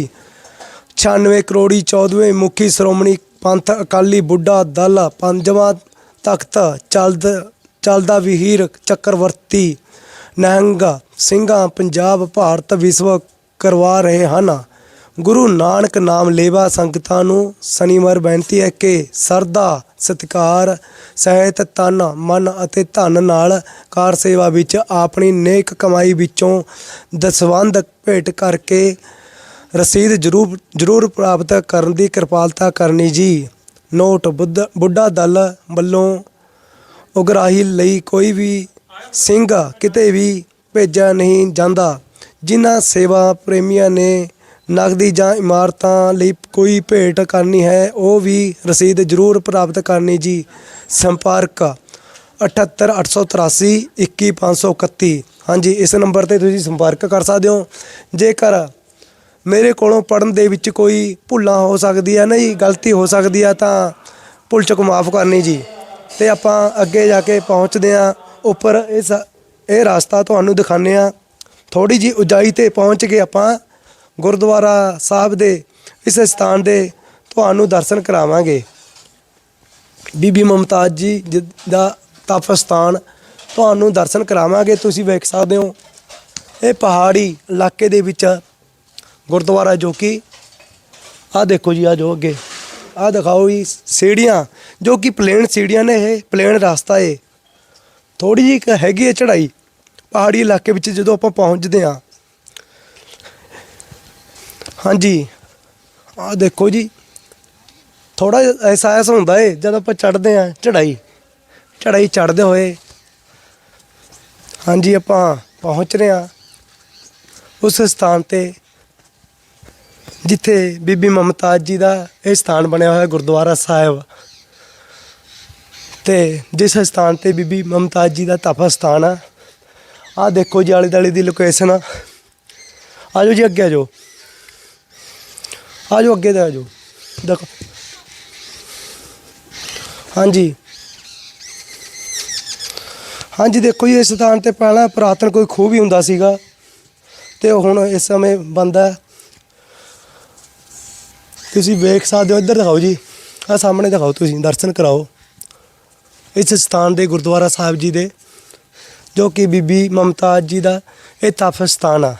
96 ਕਰੋੜੀ 14ਵੇਂ ਮੁਖੀ ਸ਼੍ਰੋਮਣੀ ਪੰਥ ਅਕਾਲੀ ਬੁੱਢਾ ਦਲ, ਪੰਜਵਾਂ ਤਖਤ ਚਲਦ, ਚਲਦਾ ਵਿਹੀਰ ਚੱਕਰਵਰਤੀ, ਨਹੰਗ ਸਿੰਘਾਂ ਪੰਜਾਬ, ਭਾਰਤ ਵਿਸ਼ਵ ਕਰਵਾ ਰਹੇ ਹਨ। ਗੁਰੂ ਨਾਨਕ ਨਾਮ ਲੇਵਾ ਸੰਗਤਾਂ ਨੂੰ ਸ਼ਨੀਵਾਰ ਬੇਨਤੀ ਹੈ ਕਿ ਸਰਦਾ, ਸਤਿਕਾਰ, ਸਹਿਤ, ਤਨ, ਮਨ ਅਤੇ ਧਨ ਨਾਲ ਕਾਰ ਸੇਵਾ ਵਿੱਚ ਆਪਣੀ ਨੇਕ ਕਮਾਈ ਵਿੱਚੋਂ ਦਸਵੰਧ ਭੇਟ ਕਰਕੇ ਰਸੀਦ ਜ਼ਰੂਰ ਜ਼ਰੂਰ ਪ੍ਰਾਪਤ ਕਰਨ ਦੀ ਕਿਰਪਾਲਤਾ ਕਰਨੀ ਜੀ। ਨੋਟ ਬੁੱਧ, ਬੁੱਢਾ ਦਲ ਵੱਲੋਂ ਉਗਰਾਹੀ ਲਈ ਕੋਈ ਵੀ ਸਿੰਘ ਕਿਤੇ ਵੀ ਭੇਜਿਆ ਨਹੀਂ ਜਾਂਦਾ, ਜਿਨ੍ਹਾਂ ਸੇਵਾ ਪ੍ਰੇਮੀਆਂ ਨੇ ਨਗਦੀ ਜਾਂ ਇਮਾਰਤਾਂ ਲਈ ਕੋਈ ਭੇਟ ਕਰਨੀ ਹੈ, ਉਹ ਵੀ ਰਸੀਦ ਜ਼ਰੂਰ ਪ੍ਰਾਪਤ ਕਰਨੀ ਜੀ। ਸੰਪਰਕ 78883 21531 ਹਾਂਜੀ, ਇਸ ਨੰਬਰ ਤੇ ਤੁਸੀਂ ਸੰਪਰਕ ਕਰ ਸਕਦੇ ਹੋ। ਜੇਕਰ ਮੇਰੇ ਕੋਲੋਂ ਪੜਨ ਦੇ ਵਿੱਚ ਕੋਈ ਭੁੱਲਾਂ ਹੋ ਸਕਦੀ ਹੈ ਨਾ ਜੀ, ਗਲਤੀ ਹੋ ਸਕਦੀ ਆ, ਤਾਂ ਭੁੱਲ ਚੁੱਕ ਮਾਫ ਕਰਨੀ ਜੀ। ਤੇ ਆਪਾਂ ਅੱਗੇ ਜਾ ਕੇ ਪਹੁੰਚਦੇ ਆ ਉੱਪਰ ਇਸ, ਇਹ ਰਸਤਾ ਤੁਹਾਨੂੰ ਦਿਖਾਉਂਦੇ ਆ ਥੋੜੀ ਜੀ ਉਚਾਈ ਤੇ ਪਹੁੰਚ ਕੇ ਆਪਾਂ ਗੁਰਦੁਆਰਾ ਸਾਹਿਬ ਦੇ, ਇਸ ਸਥਾਨ ਦੇ ਤੁਹਾਨੂੰ ਦਰਸ਼ਨ ਕਰਾਵਾਂਗੇ। ਬੀਬੀ ਮਮਤਾਜ਼ ਜੀ ਜੀ, ਦਾ ਤਪ ਸਥਾਨ ਤੁਹਾਨੂੰ ਦਰਸ਼ਨ ਕਰਾਵਾਂਗੇ। ਤੁਸੀਂ ਵੇਖ ਸਕਦੇ ਹੋ, ਇਹ ਪਹਾੜੀ ਇਲਾਕੇ ਦੇ ਵਿੱਚ ਗੁਰਦੁਆਰਾ ਜੋ ਕਿ, ਆਹ ਦੇਖੋ ਜੀ ਆ ਜੋ ਅੱਗੇ, ਆਹ ਦਿਖਾਓ ਜੀ, ਸੀੜੀਆਂ, ਜੋ ਕਿ ਪਲੇਨ ਸੀੜੀਆਂ ਨੇ ਇਹ ਪਲੇਨ ਰਸਤਾ ਏ। ਥੋੜੀ ਜਿਹੀ ਇੱਕ ਹੈਗੀ ਹੈ ਚੜਾਈ ਪਹਾੜੀ ਇਲਾਕੇ ਵਿੱਚ ਜਦੋਂ ਆਪਾਂ ਪਹੁੰਚਦੇ ਹਾਂ ਹਾਂਜੀ। ਆਹ ਦੇਖੋ ਜੀ ਥੋੜਾ ਅਹਿਸਾਸ ਹੁੰਦਾ ਏ, ਜਦ ਆਪਾਂ ਚੜਦੇ ਆ ਚੜਾਈ ਚੜਾਈ ਚੜਦੇ ਹੋਏ। ਹਾਂਜੀ, ਆਪਾਂ ਪਹੁੰਚ ਰਹੇ ਹਾਂ ਉਸ ਸਥਾਨ ਤੇ, ਜਿੱਥੇ ਬੀਬੀ ਮਮਤਾਜ਼ ਜੀ ਦਾ ਇਹ ਸਥਾਨ ਬਣਿਆ ਹੋਇਆ ਗੁਰਦੁਆਰਾ ਸਾਹਿਬ। ਤੇ ਜਿਸ ਸਥਾਨ ਤੇ ਬੀਬੀ ਮਮਤਾਜ਼ ਜੀ ਦਾ ਤਪ ਸਥਾਨ ਆ, ਆਹ ਦੇਖੋ ਜੀ, ਆਲੇ ਦੁਆਲੇ ਦੀ ਲੋਕੇਸ਼ਨ ਆ। ਆਜੋ ਜੀ, ਅੱਗੇ ਆਜੋ ਆ ਜਾਓ ਅੱਗੇ 'ਤੇ ਆ ਜਾਓ ਦੇਖੋ। ਹਾਂਜੀ। ਹਾਂਜੀ, ਦੇਖੋ ਜੀ, ਇਸ ਸਥਾਨ ਤੇ ਪਹਿਲਾਂ ਪੁਰਾਤਨ ਕੋਈ ਖੂਹ ਵੀ ਹੁੰਦਾ ਸੀਗਾ ਤੇ ਹੁਣ ਇਸ ਸਮੇਂ ਬੰਦ ਤੁਸੀਂ ਵੇਖ ਸਕਦੇ ਹੋ, ਇੱਧਰ ਦਿਖਾਓ ਜੀ। ਆ ਸਾਹਮਣੇ ਦਿਖਾਓ ਤੁਸੀਂ, ਦਰਸ਼ਨ ਕਰਾਓ। ਇਸ ਸਥਾਨ ਦੇ ਗੁਰਦੁਆਰਾ ਸਾਹਿਬ ਜੀ ਦੇ, ਜੋ ਕਿ ਬੀਬੀ ਮਮਤਾਜ ਜੀ ਦਾ ਇਹ ਤਪ ਸਥਾਨ ਆ।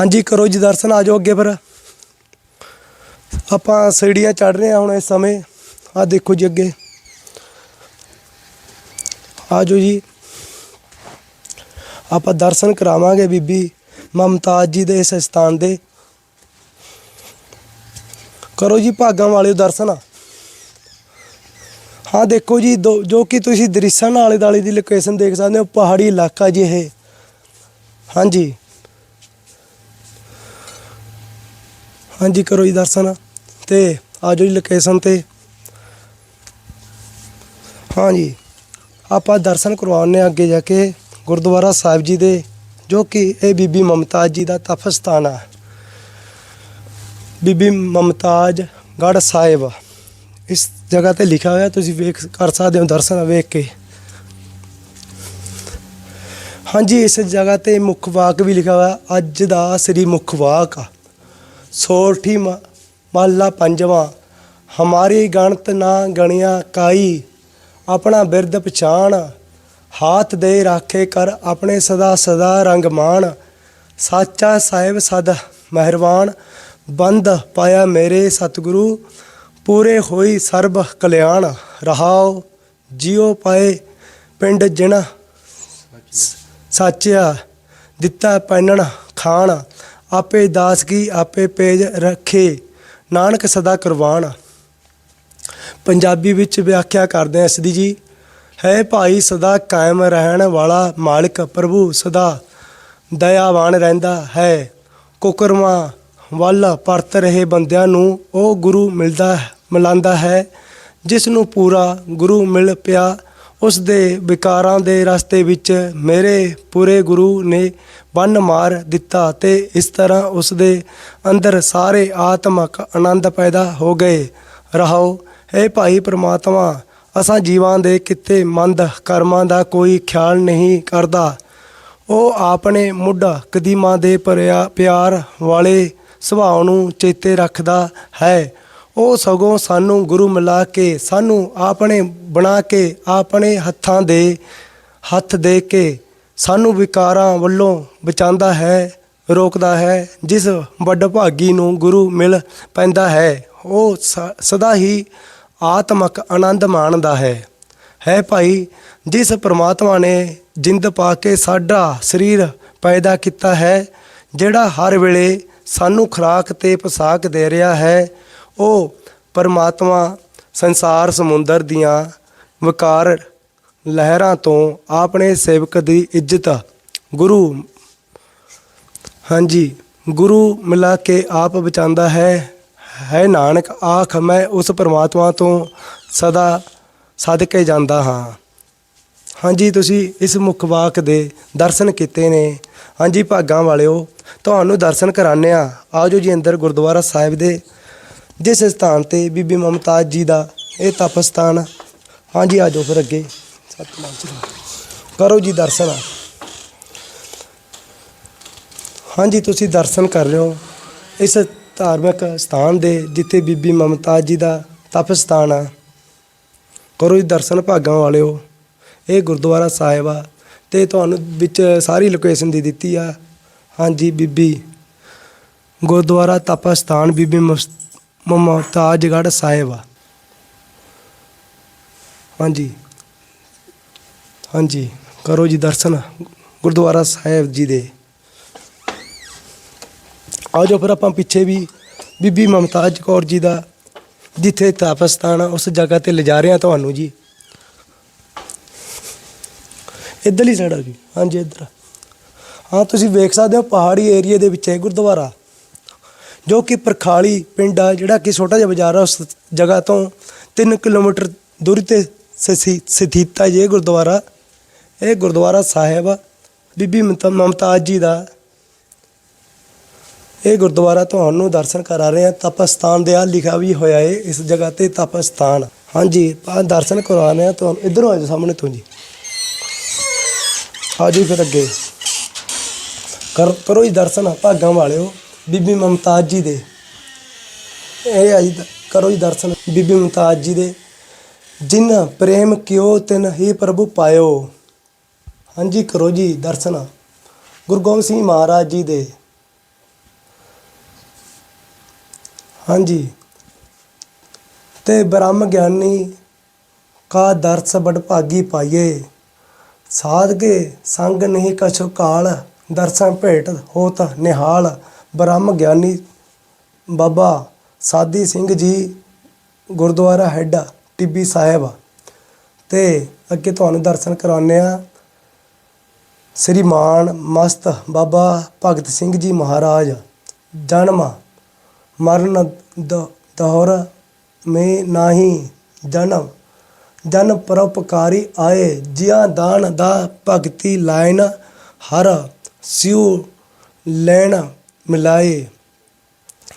ਹਾਂਜੀ, ਕਰੋ ਜੀ ਦਰਸ਼ਨ, ਆ ਜਾਓ ਅੱਗੇ ਫਿਰ। ਆਪਾਂ ਸੀੜੀਆਂ ਚੜ ਰਹੇ ਹਾਂ ਹੁਣ ਇਸ ਸਮੇਂ। ਆ ਦੇਖੋ ਜੀ ਅੱਗੇ। ਆ ਜਾਓ ਜੀ। ਆਪਾਂ ਦਰਸ਼ਨ ਕਰਾਵਾਂਗੇ ਬੀਬੀ ਮਮਤਾਜ ਜੀ ਦੇ ਇਸ ਸਥਾਨ ਦੇ। ਕਰੋ ਜੀ ਭਾਗਾਂ ਵਾਲਿਓ ਦਰਸ਼ਨ। ਹਾਂ, ਦੇਖੋ ਜੀ, ਦੋ- ਜੋ ਕਿ ਤੁਸੀਂ ਦ੍ਰਿਸ਼ਾਂ ਨਾਲ ਆਲੇ ਦਾਲੇ ਦੀ ਲੋਕੇਸ਼ਨ ਦੇਖ ਸਕਦੇ ਹੋ, ਪਹਾੜੀ ਇਲਾਕਾ ਜੀ ਇਹ ਹਾਂਜੀ। ਹਾਂਜੀ, ਕਰੋ ਜੀ ਦਰਸ਼ਨ ਤੇ ਆ ਜਾਓ ਜੀ ਲੋਕੇਸ਼ਨ ਤੇ। ਹਾਂਜੀ, ਆਪਾਂ ਦਰਸ਼ਨ ਕਰਵਾਉਣੇ ਆ ਅੱਗੇ ਜਾ ਕੇ ਗੁਰਦੁਆਰਾ ਸਾਹਿਬ ਜੀ ਦੇ, ਜੋ ਕਿ ਇਹ ਬੀਬੀ ਮਮਤਾਜ ਜੀ ਦਾ ਤਪ ਸਥਾਨ ਆ। ਬੀਬੀ ਮਮਤਾਜ ਗੜ ਸਾਹਿਬ, ਇਸ ਜਗ੍ਹਾ ਤੇ ਲਿਖਿਆ ਹੋਇਆ, ਤੁਸੀਂ ਵੇਖ, ਕਰ ਸਕਦੇ ਹੋ ਦਰਸ਼ਨ ਵੇਖ ਕੇ। ਹਾਂਜੀ, ਇਸ ਜਗ੍ਹਾ ਤੇ ਮੁੱਖ ਵਾਕ ਵੀ ਲਿਖਿਆ ਹੋਇਆ, ਅੱਜ ਦਾ ਸ੍ਰੀ ਮੁੱਖ ਵਾਕ ਆ। ਸੋਠੀ ਮ- ਮਹਲਾ ਪੰਜਵਾਂ, ਹਮਾਰੀ ਗਣਤ ਨਾ ਗਣਿਆ ਕਾਈ, ਆਪਣਾ ਬਿਰਦ ਪਛਾਣ, ਹਾਥ ਦੇ ਰਾਖੇ ਕਰ ਆਪਣੇ ਸਦਾ ਸਦਾ ਰੰਗ ਮਾਣ, ਸਾਚਾ ਸਾਹਿਬ ਸਦ ਮਹਿਰਵਾਨ, ਬੰਦ ਪਾਇਆ ਮੇਰੇ ਸਤਿਗੁਰੂ, ਪੂਰੇ ਹੋਈ ਸਰਬ ਕਲਿਆਣ, ਰਹਾਓ ਜਿਉ ਪਾਏ ਪਿੰਡ ਜਿਨ ਸਾਚਿਆ, ਦਿੱਤਾ ਪੈਨਣ ਖਾਣ ਆਪੇ ਦਾਸ ਕੀ, ਆਪੇ ਪੇਜ ਰੱਖੇ। ਨਾਨਕ ਸਦਾ ਕੁਰਬਾਨ। ਪੰਜਾਬੀ ਵਿੱਚ ਵਿਆਖਿਆ ਕਰਦੇ ਹਾਂ ਇਸ ਦੀ ਜੀ। ਹੈ ਭਾਈ ਸਦਾ ਕਾਇਮ ਰਹਿਣ ਵਾਲਾ ਮਾਲਕ ਪ੍ਰਭੂ ਸਦਾ ਦਇਆਵਾਨ ਰਹਿੰਦਾ ਹੈ। ਕੁਕਰਮਾ ਵੱਲ ਪਰਤ ਰਹੇ ਬੰਦਿਆਂ ਨੂੰ ਉਹ ਗੁਰੂ ਮਿਲਦਾ, ਮਿਲਾਂਦਾ ਹੈ। ਜਿਸ ਨੂੰ ਪੂਰਾ ਗੁਰੂ ਮਿਲ ਪਿਆ ਉਸ ਦੇ ਵਿਕਾਰਾਂ ਦੇ ਰਸਤੇ ਵਿੱਚ ਮੇਰੇ ਪੂਰੇ ਗੁਰੂ ਨੇ ਬੰਨ ਮਾਰ ਦਿੱਤਾ ਤੇ ਇਸ ਤਰ੍ਹਾਂ ਉਸ ਦੇ ਅੰਦਰ ਸਾਰੇ ਆਤਮਕ ਆਨੰਦ ਪੈਦਾ ਹੋ ਗਏ। ਰਹਾਓ, ਹੈ ਭਾਈ ਪ੍ਰਮਾਤਮਾ, ਅਸਾਂ ਜੀਵਾਂ ਦੇ ਕਿਤੇ ਮੰਦ ਕਰਮਾਂ ਦਾ ਕੋਈ ਖਿਆਲ ਨਹੀਂ ਕਰਦਾ। ਉਹ ਆਪਣੇ ਮੁੱਢ ਕਦੀਮਾਂ ਦੇ ਭਰਿਆ ਪਿਆਰ ਵਾਲੇ ਸੁਭਾਅ ਨੂੰ ਚੇਤੇ ਰੱਖਦਾ ਹੈ। ਉਹ ਸਗੋਂ ਸਾਨੂੰ ਗੁਰੂ ਮਿਲਾ ਕੇ, ਸਾਨੂੰ ਆਪਣੇ ਬਣਾ ਕੇ, ਆਪਣੇ ਹੱਥਾਂ ਦੇ ਹੱਥ ਦੇ ਕੇ ਸਾਨੂੰ ਵਿਕਾਰਾਂ ਵੱਲੋਂ ਬਚਾਉਂਦਾ ਹੈ, ਰੋਕਦਾ ਹੈ, ਜਿਸ ਵੱਡ ਭਾਗੀ ਨੂੰ ਗੁਰੂ ਮਿਲ ਪੈਂਦਾ ਹੈ, ਉਹ ਸ- ਸਦਾ ਹੀ ਆਤਮਕ ਆਨੰਦ ਮਾਣਦਾ ਹੈ। ਹੈ ਭਾਈ, ਜਿਸ ਪ੍ਰਮਾਤਮਾ ਨੇ ਜਿੰਦ ਪਾ ਕੇ ਸਾਡਾ ਸਰੀਰ ਪੈਦਾ ਕੀਤਾ ਹੈ, ਜਿਹੜਾ ਹਰ ਵੇਲੇ ਸਾਨੂੰ ਖੁਰਾਕ ਤੇ ਪੋਸ਼ਾਕ ਦੇ ਰਿਹਾ ਹੈ ਉਹ ਪਰਮਾਤਮਾ ਸੰਸਾਰ ਸਮੁੰਦਰ ਦੀਆਂ ਵਿਕਾਰ ਲਹਿਰਾਂ ਤੋਂ ਆਪਣੇ ਸੇਵਕ ਦੀ ਇੱਜ਼ਤ ਗੁਰੂ, ਹਾਂਜੀ, ਗੁਰੂ ਮਿਲਾ ਕੇ ਆਪ ਬਚਾਉਂਦਾ ਹੈ। ਹੈ ਨਾਨਕ, ਆਖ ਮੈਂ ਉਸ ਪਰਮਾਤਮਾ ਤੋਂ ਸਦਾ ਸਦਕੇ ਜਾਂਦਾ ਹਾਂ। ਹਾਂਜੀ, ਤੁਸੀਂ ਇਸ ਮੁੱਖ ਵਾਕ ਦੇ ਦਰਸ਼ਨ ਕੀਤੇ ਨੇ। ਹਾਂਜੀ, ਭਾਗਾਂ ਵਾਲਿਓ, ਤੁਹਾਨੂੰ ਦਰਸ਼ਨ ਕਰਾਣੇ ਆ ਆਜੋ ਜੀ ਅੰਦਰ ਗੁਰਦੁਆਰਾ ਸਾਹਿਬ ਦੇ ਜਿਸ ਸਥਾਨ ਤੇ ਬੀਬੀ ਮਮਤਾਜ ਜੀ ਦਾ ਇਹ ਤਪ ਸਥਾਨ ਹਾਂਜੀ ਆਜੋ ਫਿਰ ਅੱਗੇ। ਸਤਿਨਾਮ ਸ੍ਰੀ ਕਰੋ ਜੀ ਦਰਸ਼ਨ। ਹਾਂਜੀ, ਤੁਸੀਂ ਦਰਸ਼ਨ ਕਰ ਰਹੇ ਹੋ ਇਸ ਧਾਰਮਿਕ ਸਥਾਨ ਦੇ, ਜਿੱਥੇ ਬੀਬੀ ਮਮਤਾਜ ਜੀ ਦਾ ਤਪ ਸਥਾਨ ਆ। ਕਰੋ ਜੀ ਦਰਸ਼ਨ ਭਾਗਾਂ ਵਾਲਿਓ। ਇਹ ਗੁਰਦੁਆਰਾ ਸਾਹਿਬ ਆ ਤੇ ਤੁਹਾਨੂੰ ਵਿੱਚ ਸਾਰੀ ਲੋਕੇਸ਼ਨ ਦੇ ਦਿੱਤੀ ਆ। ਹਾਂਜੀ, ਬੀਬੀ। ਗੁਰਦੁਆਰਾ ਤਪ ਸਥਾਨ ਬੀਬੀ ਮਸ- ਮਮਤਾਜਗੜ੍ਹ ਸਾਹਿਬ ਆ। ਹਾਂਜੀ। ਹਾਂਜੀ, ਕਰੋ ਜੀ ਦਰਸ਼ਨ ਗੁਰਦੁਆਰਾ ਸਾਹਿਬ ਜੀ ਦੇ। ਆ ਜਾਓ ਫਿਰ ਆਪਾਂ ਪਿੱਛੇ ਵੀ ਬੀਬੀ ਮਮਤਾਜ ਕੌਰ ਜੀ ਦਾ ਜਿੱਥੇ ਤਪਸਥਾਨ ਆ, ਉਸ ਜਗ੍ਹਾ ਤੇ ਲਿਜਾ ਰਹੇ ਆ ਤੁਹਾਨੂੰ ਜੀ। ਇੱਧਰਲੀ ਸਾਈਡ ਆ ਜੀ। ਹਾਂਜੀ, ਇੱਧਰ। ਹਾਂ, ਤੁਸੀਂ ਵੇਖ ਸਕਦੇ ਹੋ ਪਹਾੜੀ ਏਰੀਆ ਦੇ ਵਿੱਚ ਹੈ ਗੁਰਦੁਆਰਾ। ਜੋ ਕਿ ਪਰਖਾਲੀ ਪਿੰਡ ਆ, ਜਿਹੜਾ ਕਿ ਛੋਟਾ ਜਿਹਾ ਬਾਜ਼ਾਰ ਆ, ਉਸ ਜਗ੍ਹਾ ਤੋਂ 3 ਕਿਲੋਮੀਟਰ ਦੂਰੀ ਤੇ ਸਥਿ- ਸਥਿਤ ਹੈ ਜੀ ਇਹ ਗੁਰਦੁਆਰਾ। ਇਹ ਗੁਰਦੁਆਰਾ ਸਾਹਿਬ ਬੀਬੀ ਮਮਤਾ- ਮਮਤਾਜ ਜੀ ਦਾ। ਇਹ ਗੁਰਦੁਆਰਾ ਤੁਹਾਨੂੰ ਦਰਸ਼ਨ ਕਰਾ ਰਹੇ ਆ ਤਪ ਸਥਾਨ ਦੇ ਆ, ਲਿਖਿਆ ਵੀ ਹੋਇਆ ਹੈ ਇਸ ਜਗ੍ਹਾ ਤੇ ਤਪ ਸਥਾਨ ਹਾਂਜੀ ਆ ਦਰਸ਼ਨ ਕਰਵਾ ਰਹੇ ਆ ਤੁਹਾਨੂੰ ਇਧਰੋਂ ਆ ਜਾਓ ਸਾਹਮਣੇ ਤੋਂ ਜੀ। ਆ ਜੀ ਫਿਰ ਅੱਗੇ। ਕਰ, ਕਰੋ ਜੀ ਦਰਸ਼ਨ, ਭਾਗਾਂ ਵਾਲਿਓ। ਬੀਬੀ ਮਮਤਾਜ ਜੀ ਦੇ। ਇਹ ਆ ਕਰੋ ਜੀ ਦਰਸ਼ਨ। ਬੀਬੀ ਮਮਤਾਜ ਜੀ ਦੇ। ਜਿਨ ਪ੍ਰੇਮ ਕਿਉ ਤਿਨ ਹੀ ਪ੍ਰਭੂ ਪਾਇਓ। ਹਾਂਜੀ, ਕਰੋ ਜੀ ਦਰਸ਼ਨ। ਗੁਰੂ ਗੋਬਿੰਦ ਸਿੰਘ ਮਹਾਰਾਜ ਜੀ ਦੇ। ਹਾਂਜੀ। ਤੇ ਬ੍ਰਹਮ ਗਿਆਨੀ ਕਾ ਦਰਸ ਬੜ ਭਾਗੀ ਪਾਈਏ। ਸਾਧਕੇ ਸੰਗ ਨਹੀਂ ਕਛੁ ਕਾਲ ਦਰਸ਼ਨ ਭੇਟ ਹੋਤ ਨਿਹਾਲ। ਬ੍ਰਹਮ ਗਿਆਨੀ ਬਾਬਾ ਸਾਦੀ ਸਿੰਘ ਜੀ ਗੁਰਦੁਆਰਾ ਹੈੱਡ ਟਿੱਬੀ ਸਾਹਿਬ ਤੇ ਅੱਗੇ ਤੁਹਾਨੂੰ ਦਰਸ਼ਨ ਕਰਾਉਂਦੇ ਆ ਸ੍ਰੀ ਮਾਨ ਮਸਤ ਬਾਬਾ ਭਗਤ ਸਿੰਘ ਜੀ ਮਹਾਰਾਜ, ਜਨਮ ਮਰਨ ਦ- ਦੌਰ ਮੇ ਨਾਹੀ ਜਨਮ, ਜਨ ਪਰਉਪਕਾਰੀ ਆਏ ਜਿਆ ਦਾਨ ਦਾ ਭਗਤੀ ਲਾਇਨ ਹਰ ਸਿਉ ਲੈਣ ਮਿਲਾਏ।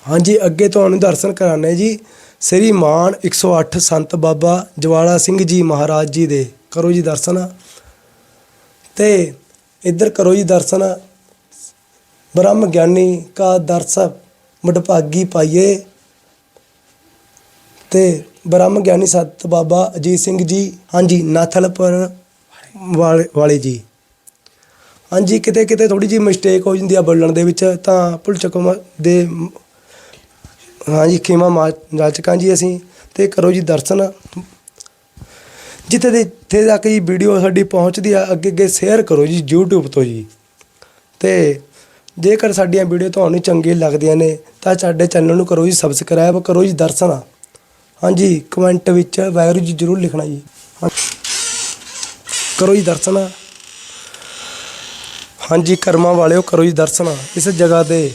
ਹਾਂਜੀ, ਅੱਗੇ ਤੁਹਾਨੂੰ ਦਰਸ਼ਨ ਕਰਾਣੇ ਜੀ। ਸ੍ਰੀ ਮਾਨ 108 ਸੰਤ ਬਾਬਾ ਜਵਾਲਾ ਸਿੰਘ ਜੀ ਮਹਾਰਾਜ ਜੀ ਦੇ। ਕਰੋ ਜੀ ਦਰਸ਼ਨ। ਤੇ ਇੱਧਰ ਕਰੋ ਜੀ ਦਰਸ਼ਨ। ਬ੍ਰਹਮ ਗਿਆਨੀ ਕਾ ਦਰਸ ਮਡਭਾਗੀ ਪਾਈਏ। ਤੇ ਬ੍ਰਹਮ ਗਿਆਨੀ ਸਤ ਬਾਬਾ ਅਜੀਤ ਸਿੰਘ ਜੀ, ਹਾਂਜੀ, ਨਾਥਲਪੁਰ ਵਾਲੇ ਵਾਲੇ ਜੀ। ਹਾਂਜੀ, ਕਿਤੇ ਕਿਤੇ ਥੋੜੀ ਜਿਹੀ ਮਿਸਟੇਕ ਹੋ ਜਾਂਦੀ ਆ ਬੋਲਣ ਦੇ ਵਿੱਚ, ਤਾਂ ਭੁੱਲ ਚੁੱਕੋ ਦੇ ਹਾਂਜੀ, ਖੀਮਾ ਮਾ ਜਾਚਕਾਂ ਜੀ ਅਸੀਂ, ਤੇ ਕਰੋ ਜੀ ਦਰਸ਼ਨ। ਜਿੱਥੇ ਦੇ ਜਿੱਥੇ ਤੱਕ ਜੀ ਵੀਡੀਓ ਸਾਡੀ ਪਹੁੰਚਦੀ ਆ, ਅੱਗੇ ਅੱਗੇ ਸ਼ੇਅਰ ਕਰੋ ਜੀ YouTube ਤੋਂ ਜੀ। ਤੇ ਜੇਕਰ ਸਾਡੀਆਂ ਵੀਡੀਓ ਤੁਹਾਨੂੰ ਚੰਗੀ ਲੱਗਦੀਆਂ ਨੇ, ਤਾਂ ਸਾਡੇ ਚੈਨਲ ਨੂੰ ਕਰੋ ਜੀ ਸਬਸਕ੍ਰਾਈਬ ਕਰੋ ਜੀ ਦਰਸ਼ਨ। ਹਾਂਜੀ ਕਮੈਂਟ ਵਿੱਚ ਵਾਹਿਗੁਰੂ ਜੀ ਜ਼ਰੂਰ ਲਿਖਣਾ ਜੀ। ਹਾਂ- ਕਰੋ ਜੀ ਦਰਸ਼ਨ। ਹਾਂਜੀ, ਕਰਮਾਂ ਵਾਲਿਓ ਕਰੋ ਜੀ ਦਰਸ਼ਨ। ਇਸ ਜਗ੍ਹਾ ਦੇ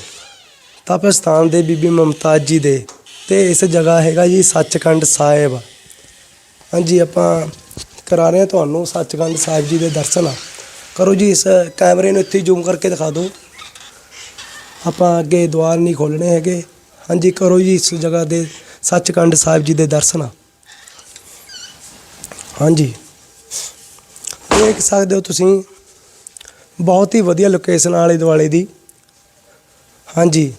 ਤਪ ਸਥਾਨ ਦੇ ਬੀਬੀ ਮਮਤਾਜ ਜੀ ਦੇ। ਤੇ ਇਸ ਜਗ੍ਹਾ ਹੈਗਾ ਜੀ ਸੱਚਖੰਡ ਸਾਹਿਬ। ਹਾਂਜੀ, ਆਪਾਂ ਕਰਾ ਰਹੇ ਹਾਂ ਤੁਹਾਨੂੰ ਸੱਚਖੰਡ ਸਾਹਿਬ ਜੀ ਦੇ ਦਰਸ਼ਨ। ਕਰੋ ਜੀ, ਇਸ ਕੈਮਰੇ ਨੂੰ ਇੱਥੇ ਜ਼ੂਮ ਕਰਕੇ ਦਿਖਾ ਦਿਓ। ਆਪਾਂ ਅੱਗੇ ਦੁਆਰ ਨਹੀਂ ਖੋਲਣੇ ਹੈਗੇ। ਹਾਂਜੀ, ਕਰੋ ਜੀ ਇਸ ਜਗ੍ਹਾ ਦੇ ਸੱਚਖੰਡ ਸਾਹਿਬ ਜੀ ਦੇ ਦਰਸ਼ਨ। ਹਾਂਜੀ। ਦੇਖ ਸਕਦੇ ਹੋ ਤੁਸੀਂ ਬਹੁਤ ਹੀ ਵਧੀਆ ਲੋਕੇਸ਼ਨ ਆਲੇ ਦੁਆਲੇ ਦੀ। ਹਾਂਜੀ।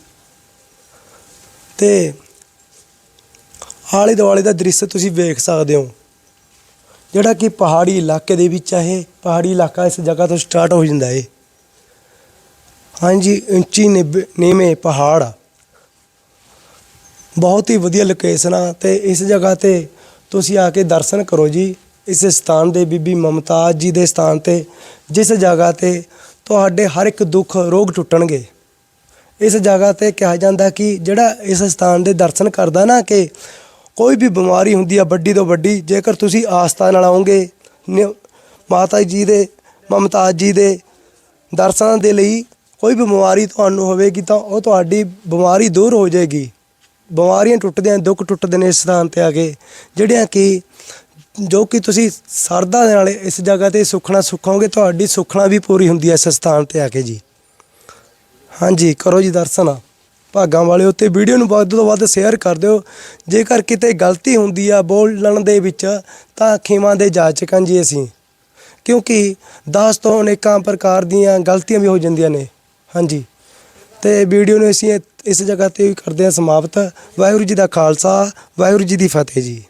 ਤੇ ਆਲੇ ਦੁਆਲੇ ਦਾ ਦ੍ਰਿਸ਼ ਤੁਸੀਂ ਵੇਖ ਸਕਦੇ ਹੋ। ਜਿਹੜਾ ਕਿ ਪਹਾੜੀ ਇਲਾਕੇ ਦੇ ਵਿੱਚ ਹੈ ਪਹਾੜੀ ਇਲਾਕਾ ਇਸ ਜਗ੍ਹਾ ਤੋਂ ਸਟਾਰਟ ਹੋ ਜਾਂਦਾ ਹੈ ਹਾਂਜੀ, ਉੱਚੀ ਨਿਬ- ਨੀਵੇਂ ਪਹਾੜ। ਬਹੁਤ ਹੀ ਵਧੀਆ ਲੋਕੇਸ਼ਨ ਆ ਤੇ ਇਸ ਜਗ੍ਹਾ ਤੇ ਤੁਸੀਂ ਆ ਕੇ ਦਰਸ਼ਨ ਕਰੋ ਜੀ। ਇਸ ਸਥਾਨ ਦੇ ਬੀਬੀ ਮਮਤਾਜ ਜੀ ਦੇ ਸਥਾਨ ਤੇ, ਜਿਸ ਜਗ੍ਹਾ ਤੇ ਤੁਹਾਡੇ ਹਰ ਇੱਕ ਦੁੱਖ ਰੋਗ ਟੁੱਟਣਗੇ। ਇਸ ਜਗ੍ਹਾ ਤੇ ਕਿਹਾ ਜਾਂਦਾ ਕਿ ਜਿਹੜਾ ਇਸ ਸਥਾਨ ਦੇ ਦਰਸ਼ਨ ਕਰਦਾ ਨਾ ਕਿ ਕੋਈ ਵੀ ਬਿਮਾਰੀ ਹੁੰਦੀ ਆ ਵੱਡੀ ਤੋਂ ਵੱਡੀ, ਜੇਕਰ ਤੁਸੀਂ ਆਸਥਾ ਨਾਲ ਆਓਗੇ, ਨਿ- ਮਾਤਾ ਜੀ ਦੇ, ਮਮਤਾਜ ਜੀ ਦੇ ਦਰਸ਼ਨਾਂ ਦੇ ਲਈ ਕੋਈ ਵੀ ਬਿਮਾਰੀ ਤੁਹਾਨੂੰ ਹੋਵੇਗੀ ਤਾਂ ਉਹ ਤੁਹਾਡੀ ਬਿਮਾਰੀ ਦੂਰ ਹੋ ਜਾਏਗੀ। ਬਿਮਾਰੀਆਂ ਟੁੱਟਦੀਆਂ, ਦੁੱਖ ਟੁੱਟਦੇ ਨੇ ਇਸ ਸਥਾਨ ਤੇ ਆ ਕੇ, ਜਿਹੜੀਆਂ ਕਿ ਜੋ ਕਿ ਤੁਸੀਂ ਸਰਦਾ ਦੇ ਨਾਲ ਇਸ ਜਗ੍ਹਾ ਤੇ ਸੁਖਣਾ ਸੁਖੋਗੇ, ਤੁਹਾਡੀ ਸੁਖਣਾ ਵੀ ਪੂਰੀ ਹੁੰਦੀ ਹੈ ਇਸ ਸਥਾਨ ਤੇ ਆ ਕੇ ਜੀ। ਹਾਂਜੀ, ਕਰੋ ਜੀ ਦਰਸ਼ਨ। ਭਾਗਾਂ ਵਾਲਿਓ ਉੱਤੇ ਵੀਡੀਓ ਨੂੰ ਵੱਧ ਤੋਂ ਵੱਧ ਸ਼ੇਅਰ ਕਰ ਦਿਓ। ਜੇਕਰ ਕਿਤੇ ਗਲਤੀ ਹੁੰਦੀ ਆ ਬੋਲਣ ਦੇ ਵਿੱਚ, ਤਾਂ ਖੇਮਾਂ ਦੇ ਜਾਚਕਾਂ ਜੀ ਅਸੀਂ। ਕਿਉਂਕਿ ਦਾਸ ਤੋਂ ਅਨੇਕਾਂ ਪ੍ਰਕਾਰ ਦੀਆਂ ਗਲਤੀਆਂ ਵੀ ਹੋ ਜਾਂਦੀਆਂ ਨੇ। ਹਾਂਜੀ। ਤੇ ਵੀਡੀਓ ਨੂੰ ਅਸੀਂ ਇਸ ਜਗ੍ਹਾ ਤੇ ਵੀ ਕਰਦੇ ਹਾਂ ਸਮਾਪਤ। ਵਾਹਿਗੁਰੂ ਜੀ ਦਾ ਖਾਲਸਾ, ਵਾਹਿਗੁਰੂ ਜੀ ਦੀ ਫਤਿਹ ਜੀ।